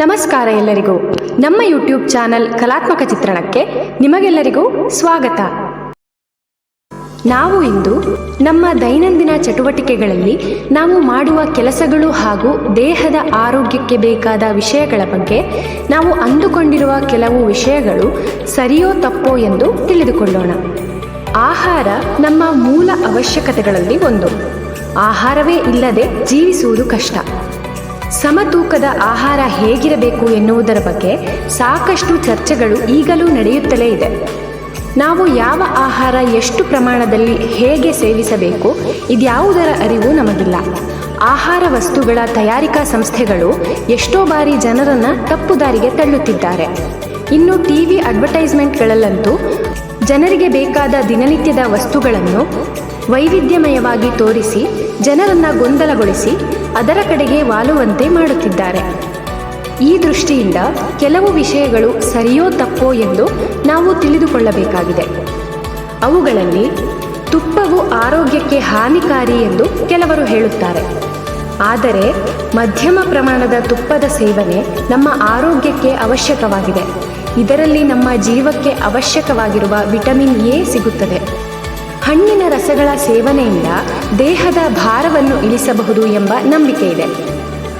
ನಮಸ್ಕಾರ ಎಲ್ಲರಿಗೂ. ನಮ್ಮ ಯೂಟ್ಯೂಬ್ ಚಾನಲ್ ಕಲಾತ್ಮಕ ಚಿತ್ರಣಕ್ಕೆ ನಿಮಗೆಲ್ಲರಿಗೂ ಸ್ವಾಗತ. ನಾವು ಇಂದು ನಮ್ಮ ದೈನಂದಿನ ಚಟುವಟಿಕೆಗಳಲ್ಲಿ ನಾವು ಮಾಡುವ ಕೆಲಸಗಳು ಹಾಗೂ ದೇಹದ ಆರೋಗ್ಯಕ್ಕೆ ಬೇಕಾದ ವಿಷಯಗಳ ಬಗ್ಗೆ ನಾವು ಅಂದುಕೊಂಡಿರುವ ಕೆಲವು ವಿಷಯಗಳು ಸರಿಯೋ ತಪ್ಪೋ ಎಂದು ತಿಳಿದುಕೊಳ್ಳೋಣ. ಆಹಾರ ನಮ್ಮ ಮೂಲ ಅವಶ್ಯಕತೆಗಳಲ್ಲಿ ಒಂದು. ಆಹಾರವೇ ಇಲ್ಲದೆ ಜೀವಿಸುವುದು ಕಷ್ಟ. ಸಮತೂಕದ ಆಹಾರ ಹೇಗಿರಬೇಕು ಎನ್ನುವುದರ ಬಗ್ಗೆ ಸಾಕಷ್ಟು ಚರ್ಚೆಗಳು ಈಗಲೂ ನಡೆಯುತ್ತಲೇ ಇದೆ. ನಾವು ಯಾವ ಆಹಾರ ಎಷ್ಟು ಪ್ರಮಾಣದಲ್ಲಿ ಹೇಗೆ ಸೇವಿಸಬೇಕು ಇದ್ಯಾವುದರ ಅರಿವು ನಮಗಿಲ್ಲ. ಆಹಾರ ವಸ್ತುಗಳ ತಯಾರಿಕಾ ಸಂಸ್ಥೆಗಳು ಎಷ್ಟೋ ಬಾರಿ ಜನರನ್ನು ತಪ್ಪು ದಾರಿಗೆ ತಳ್ಳುತ್ತಿದ್ದಾರೆ. ಇನ್ನು ಟಿವಿ ಅಡ್ವರ್ಟೈಸ್ಮೆಂಟ್ಗಳಲ್ಲಂತೂ ಜನರಿಗೆ ಬೇಕಾದ ದಿನನಿತ್ಯದ ವಸ್ತುಗಳನ್ನು ವೈವಿಧ್ಯಮಯವಾಗಿ ತೋರಿಸಿ, ಜನರನ್ನ ಗೊಂದಲಗೊಳಿಸಿ, ಅದರ ಕಡೆಗೆ ವಾಲುವಂತೆ ಮಾಡುತ್ತಿದ್ದಾರೆ. ಈ ದೃಷ್ಟಿಯಿಂದ ಕೆಲವು ವಿಷಯಗಳು ಸರಿಯೋ ತಪ್ಪೋ ಎಂದು ನಾವು ತಿಳಿದುಕೊಳ್ಳಬೇಕಾಗಿದೆ. ಅವುಗಳಲ್ಲಿ ತುಪ್ಪವು ಆರೋಗ್ಯಕ್ಕೆ ಹಾನಿಕಾರಿ ಎಂದು ಕೆಲವರು ಹೇಳುತ್ತಾರೆ. ಆದರೆ ಮಧ್ಯಮ ಪ್ರಮಾಣದ ತುಪ್ಪದ ಸೇವನೆ ನಮ್ಮ ಆರೋಗ್ಯಕ್ಕೆ ಅವಶ್ಯಕವಾಗಿದೆ. ಇದರಲ್ಲಿ ನಮ್ಮ ಜೀವಕ್ಕೆ ಅವಶ್ಯಕವಾಗಿರುವ ವಿಟಮಿನ್ ಎ ಸಿಗುತ್ತದೆ. ಹಣ್ಣಿನ ರಸಗಳ ಸೇವನೆಯಿಂದ ದೇಹದ ಭಾರವನ್ನು ಇಳಿಸಬಹುದು ಎಂಬ ನಂಬಿಕೆ ಇದೆ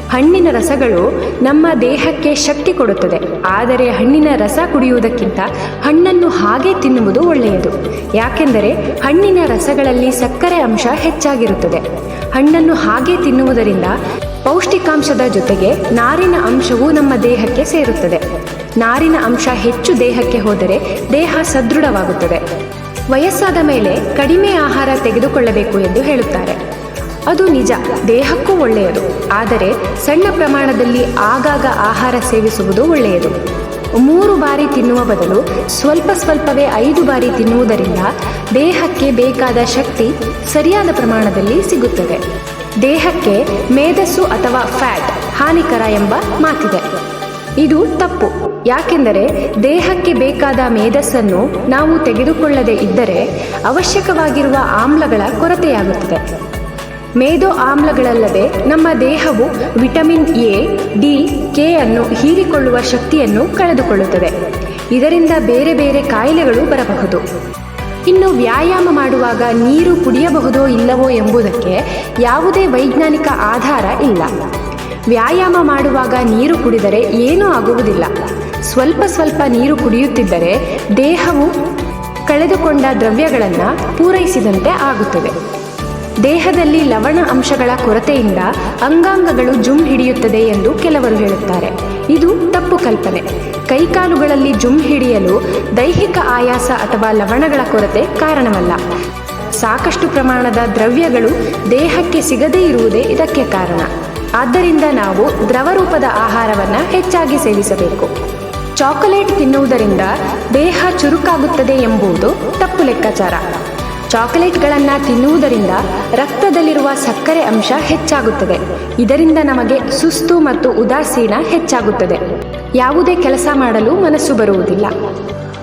ಹಣ್ಣಿನ ರಸಗಳು ನಮ್ಮ ದೇಹಕ್ಕೆ ಶಕ್ತಿ ಕೊಡುತ್ತದೆ. ಆದರೆ ಹಣ್ಣಿನ ರಸ ಕುಡಿಯುವುದಕ್ಕಿಂತ ಹಣ್ಣನ್ನು ಹಾಗೆ ತಿನ್ನುವುದು ಒಳ್ಳೆಯದು. ಯಾಕೆಂದರೆ ಹಣ್ಣಿನ ರಸಗಳಲ್ಲಿ ಸಕ್ಕರೆ ಅಂಶ ಹೆಚ್ಚಾಗಿರುತ್ತದೆ. ಹಣ್ಣನ್ನು ಹಾಗೆ ತಿನ್ನುವುದರಿಂದ ಪೌಷ್ಟಿಕಾಂಶದ ಜೊತೆಗೆ ನಾರಿನ ಅಂಶವೂ ನಮ್ಮ ದೇಹಕ್ಕೆ ಸೇರುತ್ತದೆ. ನಾರಿನ ಅಂಶ ಹೆಚ್ಚು ದೇಹಕ್ಕೆ ಹೋದರೆ ದೇಹ ಸದೃಢವಾಗುತ್ತದೆ. ವಯಸ್ಸಾದ ಮೇಲೆ ಕಡಿಮೆ ಆಹಾರ ತೆಗೆದುಕೊಳ್ಳಬೇಕು ಎಂದು ಹೇಳುತ್ತಾರೆ. ಅದು ನಿಜ, ದೇಹಕ್ಕೂ ಒಳ್ಳೆಯದು. ಆದರೆ ಸಣ್ಣ ಪ್ರಮಾಣದಲ್ಲಿ ಆಗಾಗ ಆಹಾರ ಸೇವಿಸುವುದು ಒಳ್ಳೆಯದು. ಮೂರು ಬಾರಿ ತಿನ್ನುವ ಬದಲು ಸ್ವಲ್ಪ ಸ್ವಲ್ಪವೇ ಐದು ಬಾರಿ ತಿನ್ನುವುದರಿಂದ ದೇಹಕ್ಕೆ ಬೇಕಾದ ಶಕ್ತಿ ಸರಿಯಾದ ಪ್ರಮಾಣದಲ್ಲಿ ಸಿಗುತ್ತದೆ. ದೇಹಕ್ಕೆ ಮೇಧಸ್ಸು ಅಥವಾ ಫ್ಯಾಟ್ ಹಾನಿಕರ ಎಂಬ ಮಾತಿದೆ. ಇದು ತಪ್ಪು. ಯಾಕೆಂದರೆ ದೇಹಕ್ಕೆ ಬೇಕಾದ ಮೇಧಸ್ಸನ್ನು ನಾವು ತೆಗೆದುಕೊಳ್ಳದೇ ಇದ್ದರೆ ಅವಶ್ಯಕವಾಗಿರುವ ಆಮ್ಲಗಳ ಕೊರತೆಯಾಗುತ್ತದೆ. ಮೇಧೋ ಆಮ್ಲಗಳಲ್ಲದೆ ನಮ್ಮ ದೇಹವು ವಿಟಮಿನ್ ಎ, ಡಿ, ಕೆ ಅನ್ನು ಹೀರಿಕೊಳ್ಳುವ ಶಕ್ತಿಯನ್ನು ಕಳೆದುಕೊಳ್ಳುತ್ತದೆ. ಇದರಿಂದ ಬೇರೆ ಬೇರೆ ಕಾಯಿಲೆಗಳು ಬರಬಹುದು. ಇನ್ನು ವ್ಯಾಯಾಮ ಮಾಡುವಾಗ ನೀರು ಕುಡಿಯಬಹುದೋ ಇಲ್ಲವೋ ಎಂಬುದಕ್ಕೆ ಯಾವುದೇ ವೈಜ್ಞಾನಿಕ ಆಧಾರ ಇಲ್ಲ. ವ್ಯಾಯಾಮ ಮಾಡುವಾಗ ನೀರು ಕುಡಿದರೆ ಏನೂ ಆಗುವುದಿಲ್ಲ. ಸ್ವಲ್ಪ ಸ್ವಲ್ಪ ನೀರು ಕುಡಿಯುತ್ತಿದ್ದರೆ ದೇಹವು ಕಳೆದುಕೊಂಡ ದ್ರವ್ಯಗಳನ್ನು ಪೂರೈಸಿದಂತೆ ಆಗುತ್ತದೆ. ದೇಹದಲ್ಲಿ ಲವಣ ಅಂಶಗಳ ಕೊರತೆಯಿಂದ ಅಂಗಾಂಗಗಳು ಜುಮ್ ಹಿಡಿಯುತ್ತದೆ ಎಂದು ಕೆಲವರು ಹೇಳುತ್ತಾರೆ. ಇದು ತಪ್ಪು ಕಲ್ಪನೆ. ಕೈಕಾಲುಗಳಲ್ಲಿ ಜುಮ್ ಹಿಡಿಯಲು ದೈಹಿಕ ಆಯಾಸ ಅಥವಾ ಲವಣಗಳ ಕೊರತೆ ಕಾರಣವಲ್ಲ. ಸಾಕಷ್ಟು ಪ್ರಮಾಣದ ದ್ರವ್ಯಗಳು ದೇಹಕ್ಕೆ ಸಿಗದೇ ಇರುವುದೇ ಇದಕ್ಕೆ ಕಾರಣ. ಆದ್ದರಿಂದ ನಾವು ದ್ರವರೂಪದ ಆಹಾರವನ್ನು ಹೆಚ್ಚಾಗಿ ಸೇವಿಸಬೇಕು. ಚಾಕೊಲೇಟ್ ತಿನ್ನುವುದರಿಂದ ದೇಹ ಚುರುಕಾಗುತ್ತದೆ ಎಂಬುದು ತಪ್ಪು ಲೆಕ್ಕಾಚಾರ. ಚಾಕೊಲೇಟ್ಗಳನ್ನು ತಿನ್ನುವುದರಿಂದ ರಕ್ತದಲ್ಲಿರುವ ಸಕ್ಕರೆ ಅಂಶ ಹೆಚ್ಚಾಗುತ್ತದೆ. ಇದರಿಂದ ನಮಗೆ ಸುಸ್ತು ಮತ್ತು ಉದಾಸೀನ ಹೆಚ್ಚಾಗುತ್ತದೆ. ಯಾವುದೇ ಕೆಲಸ ಮಾಡಲು ಮನಸ್ಸು ಬರುವುದಿಲ್ಲ.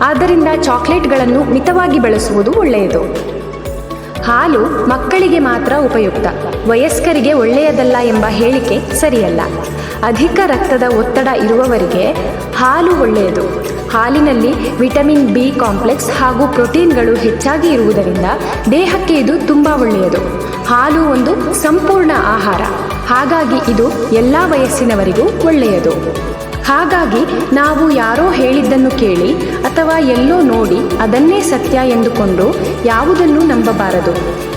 ಆದ್ದರಿಂದ ಚಾಕ್ಲೇಟ್ಗಳನ್ನು ಮಿತವಾಗಿ ಬಳಸುವುದು ಒಳ್ಳೆಯದು. ಹಾಲು ಮಕ್ಕಳಿಗೆ ಮಾತ್ರ ಉಪಯುಕ್ತ. ವಯಸ್ಕರಿಗೆ ಒಳ್ಳೆಯದಲ್ಲ ಎಂಬ ಹೇಳಿಕೆ ಸರಿಯಲ್ಲ. ಅಧಿಕ ರಕ್ತದ ಒತ್ತಡ ಇರುವವರಿಗೆ ಹಾಲು ಒಳ್ಳೆಯದು. ಹಾಲಿನಲ್ಲಿ ವಿಟಮಿನ್ ಬಿ ಕಾಂಪ್ಲೆಕ್ಸ್ ಹಾಗೂ ಪ್ರೋಟೀನ್ಗಳು ಹೆಚ್ಚಾಗಿ ಇರುವುದರಿಂದ ದೇಹಕ್ಕೆ ಇದು ತುಂಬ ಒಳ್ಳೆಯದು. ಹಾಲು ಒಂದು ಸಂಪೂರ್ಣ ಆಹಾರ. ಹಾಗಾಗಿ ಇದು ಎಲ್ಲ ವಯಸ್ಸಿನವರಿಗೂ ಒಳ್ಳೆಯದು. ಹಾಗಾಗಿ ನಾವು ಯಾರೋ ಹೇಳಿದ್ದನ್ನು ಕೇಳಿ ಅಥವಾ ಎಲ್ಲೋ ನೋಡಿ ಅದನ್ನೇ ಸತ್ಯ ಎಂದುಕೊಂಡು ಯಾವುದನ್ನು ನಂಬಬಾರದು.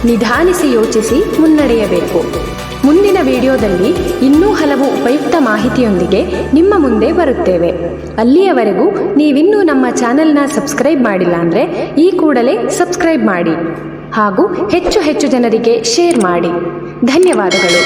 ನಿಧಾನಿಸಿ ಯೋಚಿಸಿ ಮುನ್ನಡೆಯಬೇಕು. ಮುಂದಿನ ವಿಡಿಯೋದಲ್ಲಿ ಇನ್ನೂ ಹಲವು ಉಪಯುಕ್ತ ಮಾಹಿತಿಯೊಂದಿಗೆ ನಿಮ್ಮ ಮುಂದೆ ಬರುತ್ತೇವೆ. ಅಲ್ಲಿಯವರೆಗೂ ನೀವಿನ್ನೂ ನಮ್ಮ ಚಾನೆಲ್ನ ಸಬ್ಸ್ಕ್ರೈಬ್ ಮಾಡಿಲ್ಲ ಅಂದರೆ ಈ ಕೂಡಲೇ ಸಬ್ಸ್ಕ್ರೈಬ್ ಮಾಡಿ ಹಾಗೂ ಹೆಚ್ಚು ಹೆಚ್ಚು ಜನರಿಗೆ ಶೇರ್ ಮಾಡಿ. ಧನ್ಯವಾದಗಳು.